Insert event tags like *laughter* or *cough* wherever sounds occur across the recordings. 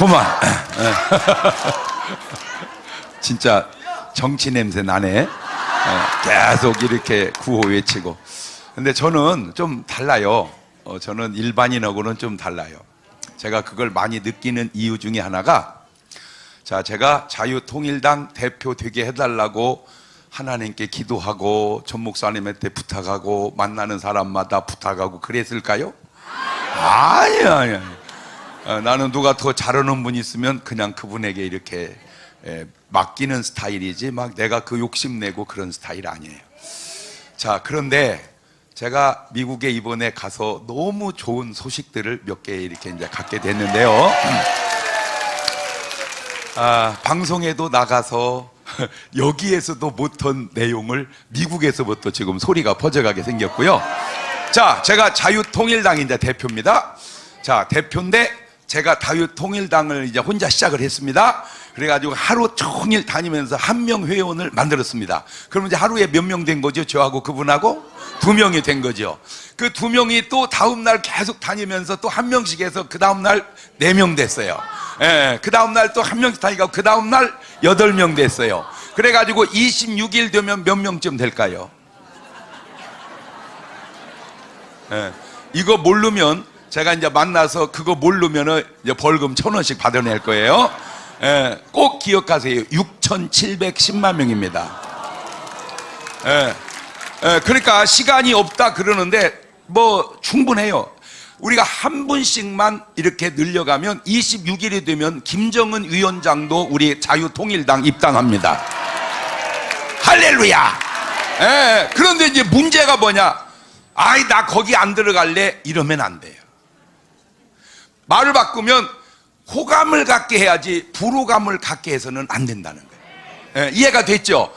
그만. *laughs* 진짜 정치 냄새 나네. 어, 계속 이렇게 구호 외치고. 근데 저는 좀 달라요. 어, 저는 일반인하고는 좀 달라요. 제가 그걸 많이 느끼는 이유 중에 하나가 자, 제가 자유통일당 대표 되게 해달라고 하나님께 기도하고 전 목사님한테 부탁하고 만나는 사람마다 부탁하고 그랬을까요? 아니, 아니, 아니. 어, 나는 누가 더 잘하는 분 있으면 그냥 그분에게 이렇게 에, 맡기는 스타일이지 막 내가 그 욕심내고 그런 스타일 아니에요. 자, 그런데 제가 미국에 이번에 가서 너무 좋은 소식들을 몇 개 이렇게 이제 갖게 됐는데요. 아, 방송에도 나가서 *laughs* 여기에서도 못한 내용을 미국에서부터 지금 소리가 퍼져가게 생겼고요. 자, 제가 자유통일당인데 대표입니다. 자, 대표인데 제가 자유통일당을 이제 혼자 시작을 했습니다. 그래가지고 하루 종일 다니면서 한 명 회원을 만들었습니다. 그럼 이제 하루에 몇 명 된 거죠? 저하고 그분하고 두 명이 된 거죠. 그 두 명이 또 다음 날 계속 다니면서 또 한 명씩 해서 그 다음 날 네 명 됐어요. 예, 그 다음 날 또 한 명씩 다니까 그 다음 날 여덟 명 됐어요. 그래가지고 26일 되면 몇 명쯤 될까요? 예, 이거 모르면 제가 이제 만나서 그거 모르면은 이제 벌금 천 원씩 받아낼 거예요. 예, 꼭 기억하세요. 6,710만 명입니다. 예, 예, 그러니까 시간이 없다 그러는데 뭐 충분해요. 우리가 한 분씩만 이렇게 늘려가면 26일이 되면 김정은 위원장도 우리 자유통일당 입당합니다. 할렐루야! 예, 그런데 이제 문제가 뭐냐? 아이, 나 거기 안 들어갈래? 이러면 안 돼요. 말을 바꾸면 호감을 갖게 해야지 불호감을 갖게 해서는 안 된다는 거예요. 예, 이해가 됐죠?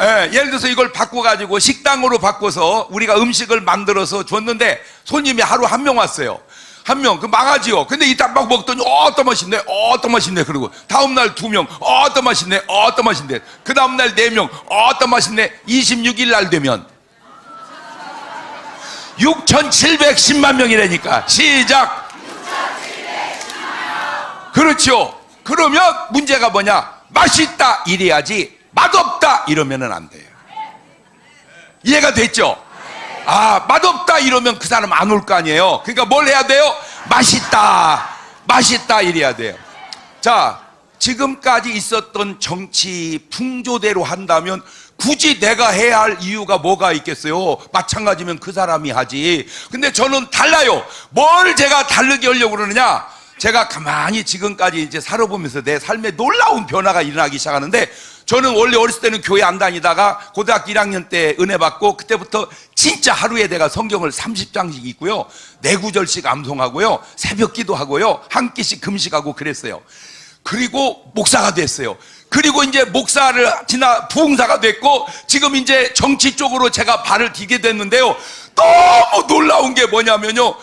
예, 예를 들어서 이걸 바꿔가지고 식당으로 바꿔서 우리가 음식을 만들어서 줬는데 손님이 하루 한 명 왔어요. 한 명, 그 망하지요. 근데 이따 막 먹더니, 어, 또 맛있네, 어, 또 맛있네. 그러고, 다음날 두 명, 어, 또 맛있네, 어, 또 맛있네. 그 다음날 네 명, 어, 또 맛있네. 26일 날 되면 6,710만 명이라니까. 시작! 그렇죠. 그러면 문제가 뭐냐? 맛있다 이래야지 맛없다 이러면은 안 돼요. 이해가 됐죠? 아, 맛없다 이러면 그 사람 안 올 거 아니에요. 그러니까 뭘 해야 돼요? 맛있다. 맛있다 이래야 돼요. 자, 지금까지 있었던 정치 풍조대로 한다면 굳이 내가 해야 할 이유가 뭐가 있겠어요? 마찬가지면 그 사람이 하지. 근데 저는 달라요. 뭘 제가 다르게 하려고 그러느냐? 제가 가만히 지금까지 이제 살아보면서 내 삶에 놀라운 변화가 일어나기 시작하는데 저는 원래 어렸을 때는 교회 안 다니다가 고등학교 1학년 때 은혜 받고 그때부터 진짜 하루에 내가 성경을 30장씩 읽고요. 네 구절씩 암송하고요. 새벽 기도하고요. 한 끼씩 금식하고 그랬어요. 그리고 목사가 됐어요. 그리고 이제 목사를 지나 부흥사가 됐고 지금 이제 정치 쪽으로 제가 발을 디게 됐는데요. 너무 놀라운 게 뭐냐면요.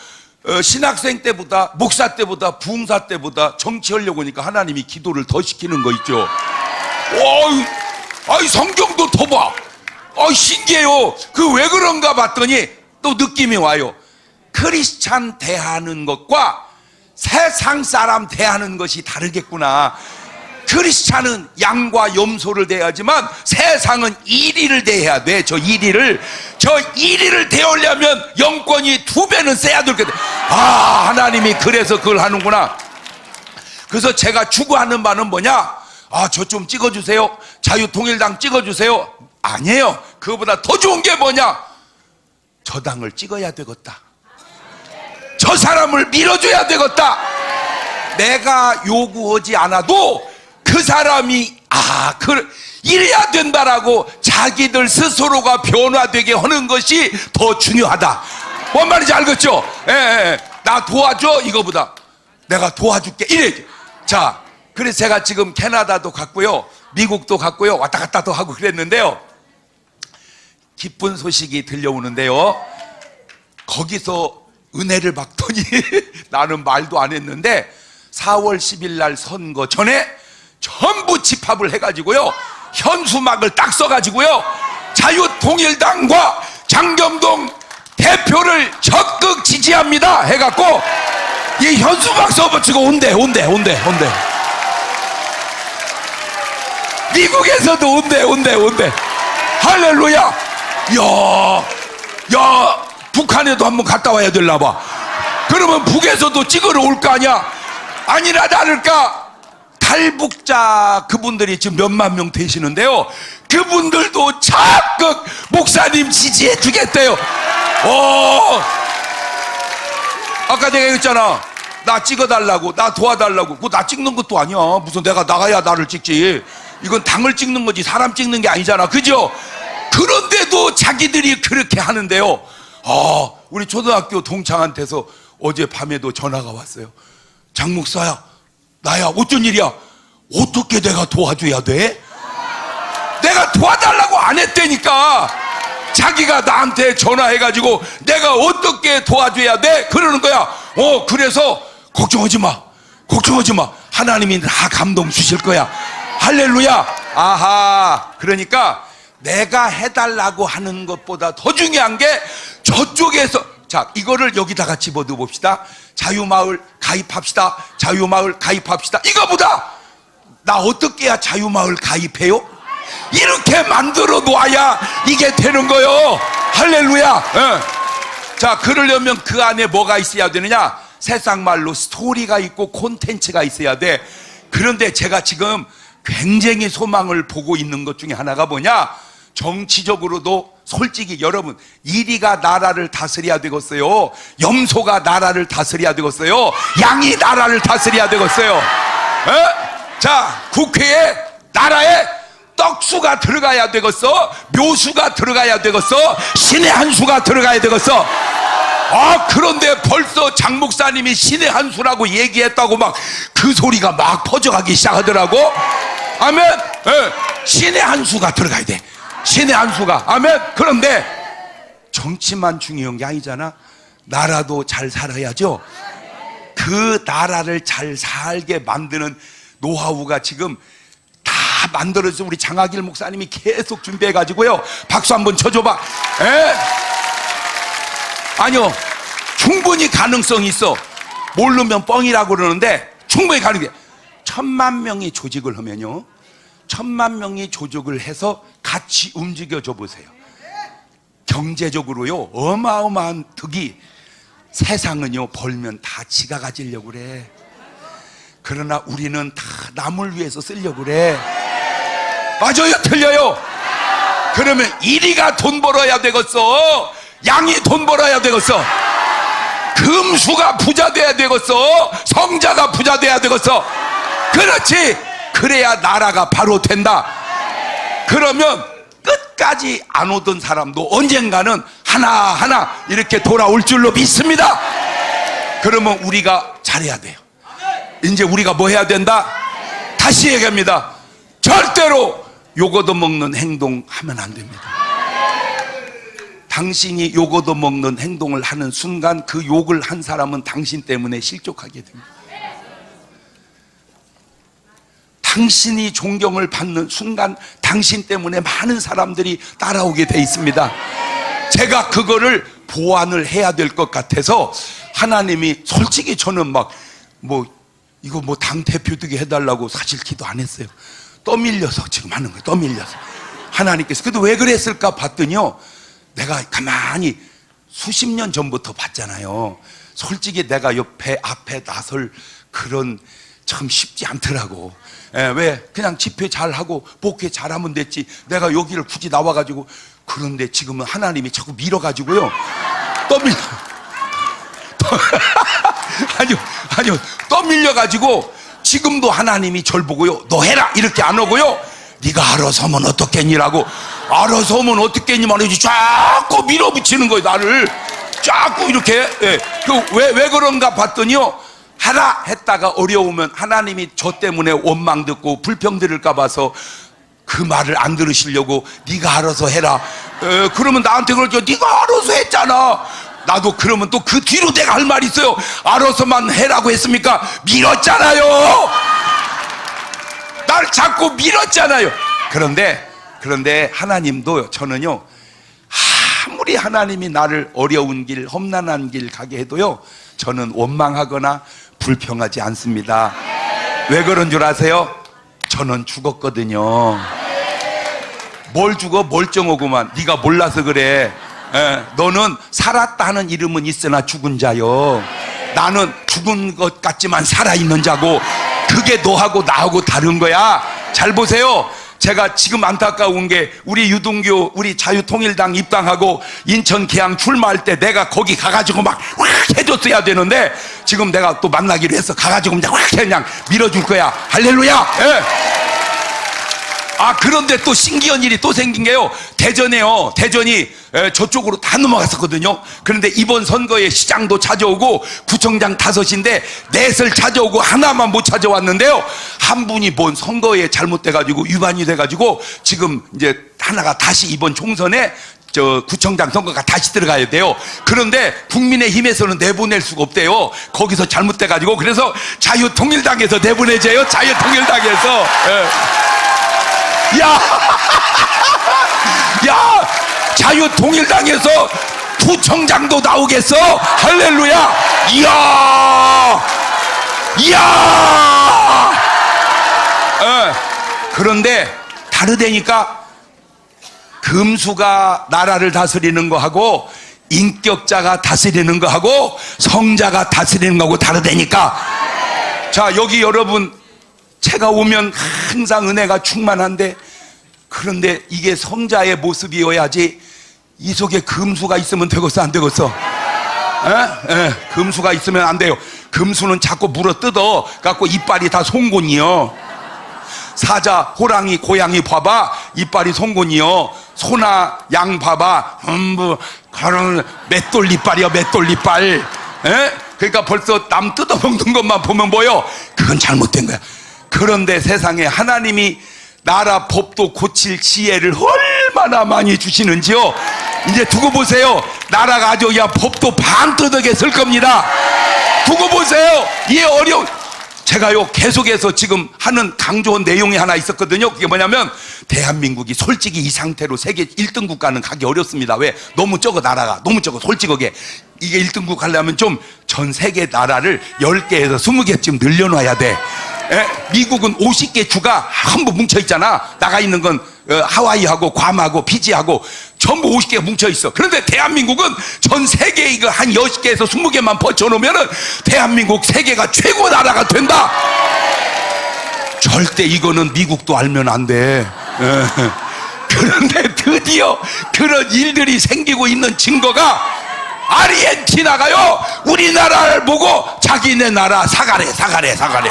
어, 신학생 때보다 목사 때보다 부흥사 때보다 정치하려고 하니까 하나님이 기도를 더 시키는 거 있죠. 어이, 아이 성경도 더 봐. 어 신기해요. 그 왜 그런가 봤더니 또 느낌이 와요. 크리스찬 대하는 것과 세상 사람 대하는 것이 다르겠구나. 크리스찬은 양과 염소를 대하지만 세상은 이리를 대해야 돼. 저 이리를 저 이리를 대하려면 영권이 두 배는 세야 될 거다. 아 하나님이 그래서 그걸 하는구나. 그래서 제가 추구하는 바는 뭐냐? 아, 저 좀 찍어주세요. 자유통일당 찍어주세요. 아니에요. 그거보다 더 좋은 게 뭐냐? 저 당을 찍어야 되겠다. 저 사람을 밀어줘야 되겠다. 내가 요구하지 않아도 그 사람이, 아, 그, 이래야 된다라고 자기들 스스로가 변화되게 하는 것이 더 중요하다. 뭔 말인지 알겠죠? 예, 예. 나 도와줘? 이거보다. 내가 도와줄게. 이래. 자, 그래서 제가 지금 캐나다도 갔고요. 미국도 갔고요. 왔다 갔다도 하고 그랬는데요. 기쁜 소식이 들려오는데요. 거기서 은혜를 받더니 *laughs* 나는 말도 안 했는데 4월 10일 날 선거 전에 집합을 해가지고요. 현수막을 딱 써가지고요. 자유통일당과 장경동 대표를 적극 지지합니다. 해갖고 이 현수 박사 버치고 온대 온대 온대 온대 미국에서도 온대 온대 온대 할렐루야 야, 야 북한에도 한번 갔다 와야 될나 봐 그러면 북에서도 찍으러 올 거 아니야 아니라 다를까 탈북자 그분들이 지금 몇만 명 되시는데요 그분들도 적극 목사님 지지해 주겠대요 오 아까 내가 얘기했잖아. 나 찍어달라고, 나 도와달라고. 그거 나 찍는 것도 아니야. 무슨 내가 나가야 나를 찍지. 이건 당을 찍는 거지. 사람 찍는 게 아니잖아. 그죠? 그런데도 자기들이 그렇게 하는데요. 아, 우리 초등학교 동창한테서 어제 밤에도 전화가 왔어요. 장 목사야, 나야, 어쩐 일이야? 어떻게 내가 도와줘야 돼? 내가 도와달라고 안 했다니까. 자기가 나한테 전화해가지고 내가 어떻게 도와줘야 돼? 그러는 거야. 어, 그래서 걱정하지 마. 걱정하지 마. 하나님이 다 감동 주실 거야. 할렐루야. 아하. 그러니까 내가 해달라고 하는 것보다 더 중요한 게 저쪽에서 자, 이거를 여기다가 집어넣어 봅시다. 자유마을 가입합시다. 자유마을 가입합시다. 이거보다 나 어떻게 해야 자유마을 가입해요? 이렇게 만들어 놓아야 이게 되는 거요. 할렐루야. 예. 자, 그러려면 그 안에 뭐가 있어야 되느냐? 세상 말로 스토리가 있고 콘텐츠가 있어야 돼. 그런데 제가 지금 굉장히 소망을 보고 있는 것 중에 하나가 뭐냐? 정치적으로도 솔직히 여러분, 이리가 나라를 다스려야 되겠어요. 염소가 나라를 다스려야 되겠어요. 양이 나라를 다스려야 되겠어요. 에? 자, 국회에 나라에 떡수가 들어가야 되겠어. 묘수가 들어가야 되겠어. 신의 한 수가 들어가야 되겠어. 아, 그런데 벌써 장 목사님이 신의 한 수라고 얘기했다고 막 그 소리가 막 퍼져가기 시작하더라고. 아멘. 예, 신의 한 수가 들어가야 돼. 신의 한 수가. 아멘. 그런데 정치만 중요한 게 아니잖아. 나라도 잘 살아야죠. 그 나라를 잘 살게 만드는 노하우가 지금 다 만들어서 우리 장학일 목사님이 계속 준비해 가지고요. 박수 한번 쳐줘봐. 에? 아니요, 충분히 가능성이 있어. 모르면 뻥이라고 그러는데 충분히 가능해. 천만 명이 조직을 하면요, 천만 명이 조직을 해서 같이 움직여줘 보세요. 경제적으로요, 어마어마한 득이 세상은요 벌면 다 지가 가지려고 그래. 그러나 우리는 다 남을 위해서 쓰려고 그래. 맞아요, 틀려요. 그러면 이리가 돈 벌어야 되겠어. 양이 돈 벌어야 되겠어. 금수가 부자 돼야 되겠어. 성자가 부자 돼야 되겠어. 그렇지. 그래야 나라가 바로 된다. 그러면 끝까지 안 오던 사람도 언젠가는 하나하나 이렇게 돌아올 줄로 믿습니다. 그러면 우리가 잘해야 돼요. 이제 우리가 뭐 해야 된다? 다시 얘기합니다. 절대로 요거도 먹는 행동 하면 안 됩니다. 당신이 요거도 먹는 행동을 하는 순간 그 욕을 한 사람은 당신 때문에 실족하게 됩니다. 당신이 존경을 받는 순간 당신 때문에 많은 사람들이 따라오게 돼 있습니다. 제가 그거를 보완을 해야 될 것 같아서 하나님이 솔직히 저는 막 뭐 이거 뭐 당 대표 되게 해달라고 사실 기도 안 했어요. 떠밀려서 지금 하는 거예요. 떠밀려서 하나님께서 그래도 왜 그랬을까 봤더니요. 내가 가만히 수십 년 전부터 봤잖아요. 솔직히 내가 옆에 앞에 나설 그런 참 쉽지 않더라고. 예, 왜 그냥 집회 잘하고 복회 잘하면 됐지. 내가 여기를 굳이 나와가지고 그런데 지금은 하나님이 자꾸 밀어가지고요. 떠밀려. *laughs* 아니요, 아니요. 떠밀려가지고 지금도 하나님이 절 보고요. 너 해라 이렇게 안 하고요. 네가 알아서 하면 어떻겠니라고 알아서 하면 어떻겠니 말이지 자꾸 밀어붙이는 거예요 나를 자꾸 이렇게 예. 그 왜 왜 그런가 봤더니요 하라 했다가 어려우면 하나님이 저 때문에 원망 듣고 불평 들을까 봐서 그 말을 안 들으시려고 네가 알아서 해라 에, 그러면 나한테 그러죠 네가 알아서 했잖아 나도 그러면 또 그 뒤로 내가 할 말이 있어요 알아서만 해라고 했습니까 밀었잖아요 날 자꾸 밀었잖아요. 그런데 그런데 하나님도 저는요. 하, 아무리 하나님이 나를 어려운 길, 험난한 길 가게 해도요, 저는 원망하거나 불평하지 않습니다. 왜 그런 줄 아세요? 저는 죽었거든요. 뭘 죽어 멀쩡하구만. 네가 몰라서 그래. 예, 너는 살았다 하는 이름은 있으나 죽은 자요. 나는 죽은 것 같지만 살아있는 자고 그게 너하고 나하고 다른 거야. 잘 보세요. 제가 지금 안타까운 게 우리 유동교 우리 자유통일당 입당하고 인천 계양 출마할 때 내가 거기 가가지고 막확 해줬어야 되는데 지금 내가 또 만나기로 해서 가가지고 그냥 확 그냥 밀어줄 거야. 할렐루야. 예. 아 그런데 또 신기한 일이 또 생긴 게요. 대전에요. 대전이 에, 저쪽으로 다 넘어갔었거든요. 그런데 이번 선거에 시장도 찾아오고 구청장 다섯인데 넷을 찾아오고 하나만 못 찾아왔는데요. 한 분이 뭔 선거에 잘못돼가지고 위반이 돼가지고 지금 이제 하나가 다시 이번 총선에 저 구청장 선거가 다시 들어가야 돼요. 그런데 국민의힘에서는 내보낼 수가 없대요. 거기서 잘못돼가지고 그래서 자유통일당에서 내보내줘요. 자유통일당에서. 예. 야, *laughs* 야, 자유통일당에서 부청장도 나오겠어? 할렐루야! 이야, 이야. 예. 그런데 다르다니까 금수가 나라를 다스리는 거하고 인격자가 다스리는 거하고 성자가 다스리는 거하고 다르다니까. 자, 여기 여러분 제가 오면 항상 은혜가 충만한데 그런데 이게 성자의 모습이어야지 이 속에 금수가 있으면 되겠어 안 되겠어? 에? 에, 금수가 있으면 안 돼요. 금수는 자꾸 물어 뜯어 갖고 이빨이 다 송곳니요. 사자, 호랑이, 고양이 봐봐 이빨이 송곳니요. 소나 양 봐봐 전부 가는 맷돌 이빨이야 맷돌 이빨. 에? 그러니까 벌써 남 뜯어먹는 것만 보면 뭐요? 그건 잘못된 거야. 그런데 세상에 하나님이 나라 법도 고칠 지혜를 얼마나 많이 주시는지요. 이제 두고 보세요. 나라가 아주 야 법도 반떠덕에 설 겁니다. 두고 보세요. 이 어려운 제가요 계속해서 지금 하는 강조한 내용이 하나 있었거든요. 그게 뭐냐면 대한민국이 솔직히 이 상태로 세계 1등 국가는 가기 어렵습니다. 왜? 너무 적어 나라가 너무 적어 솔직하게 이게 1등국 하려면 좀 전 세계 나라를 10개에서 20개쯤 늘려놔야 돼. 예? 미국은 50개 주가 전부 뭉쳐 있잖아. 나가 있는 건 어, 하와이하고 괌하고 피지하고 전부 50개가 뭉쳐 있어. 그런데 대한민국은 전 세계 이거 한 10개에서 20개만 버텨놓으면은 대한민국 세계가 최고 나라가 된다. 절대 이거는 미국도 알면 안 돼. 예. *laughs* 그런데 드디어 그런 일들이 생기고 있는 증거가 아르헨티나가요 우리나라를 보고 자기네 나라 사가래 사가래 사가래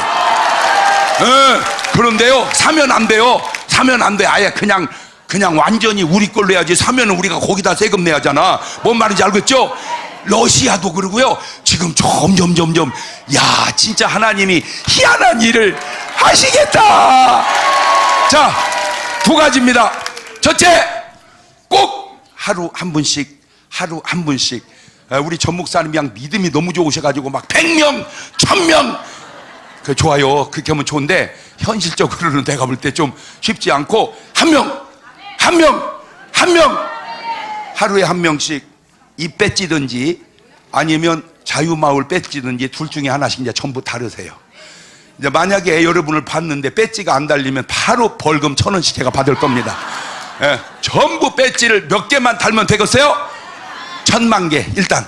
예, 그런데요 사면 안 돼요 사면 안 돼 아예 그냥 그냥 완전히 우리 걸로 해야지. 사면은 우리가 거기다 세금 내야 하잖아. 뭔 말인지 알겠죠? 러시아도 그러고요. 지금 점점 점점 야 진짜 하나님이 희한한 일을 하시겠다. 자 두 가지입니다. 첫째 꼭 하루 한 분씩 하루 한 분씩. 에, 우리 전 목사님이랑 믿음이 너무 좋으셔가지고 막 100명, 1000명. 그 좋아요. 그렇게 하면 좋은데 현실적으로는 내가 볼 때 좀 쉽지 않고 한 명, 한 명, 한 명 하루에 한 명씩 입 뺏지든지 아니면 자유마을 뺏지든지 둘 중에 하나씩 이제 전부 다르세요. 이제 만약에 여러분을 봤는데 배지가 안 달리면 바로 벌금 천 원씩 제가 받을 겁니다. 예, 전부 배지를 몇 개만 달면 되겠어요? 천만 개 일단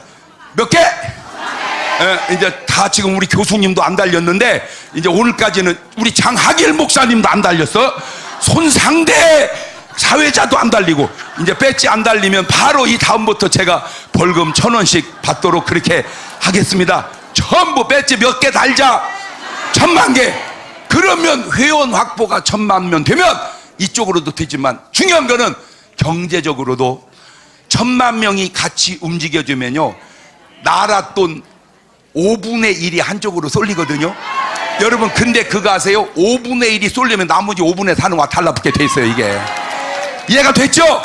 몇 개? 예, 이제 다 지금 우리 교수님도 안 달렸는데 이제 오늘까지는 우리 장하길 목사님도 안 달렸어. 손상대 사회자도 안 달리고 이제 배지 안 달리면 바로 이 다음부터 제가 벌금 천 원씩 받도록 그렇게 하겠습니다. 전부 배지 몇 개 달자. 천만 개. 그러면 회원 확보가 천만 명 되면 이쪽으로도 되지만 중요한 거는 경제적으로도 천만 명이 같이 움직여주면요. 나라 돈 5분의 1이 한쪽으로 쏠리거든요. 여러분, 근데 그거 아세요? 5분의 1이 쏠리면 나머지 5분의 4는 와 달라붙게 돼 있어요, 이게. 이해가 됐죠?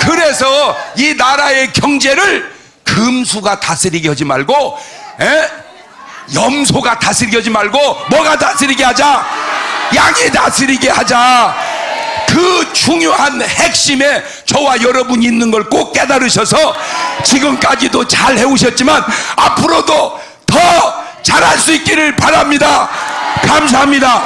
그래서 이 나라의 경제를 금수가 다스리게 하지 말고, 에? 염소가 다스리게 하지 말고 뭐가 다스리게 하자? 양이 다스리게 하자. 그그 중요한 핵심에 저와 여러분이 있는 걸 꼭 깨달으셔서 지금까지도 잘 해오셨지만 앞으로도 더 잘할 수 있기를 바랍니다. 감사합니다.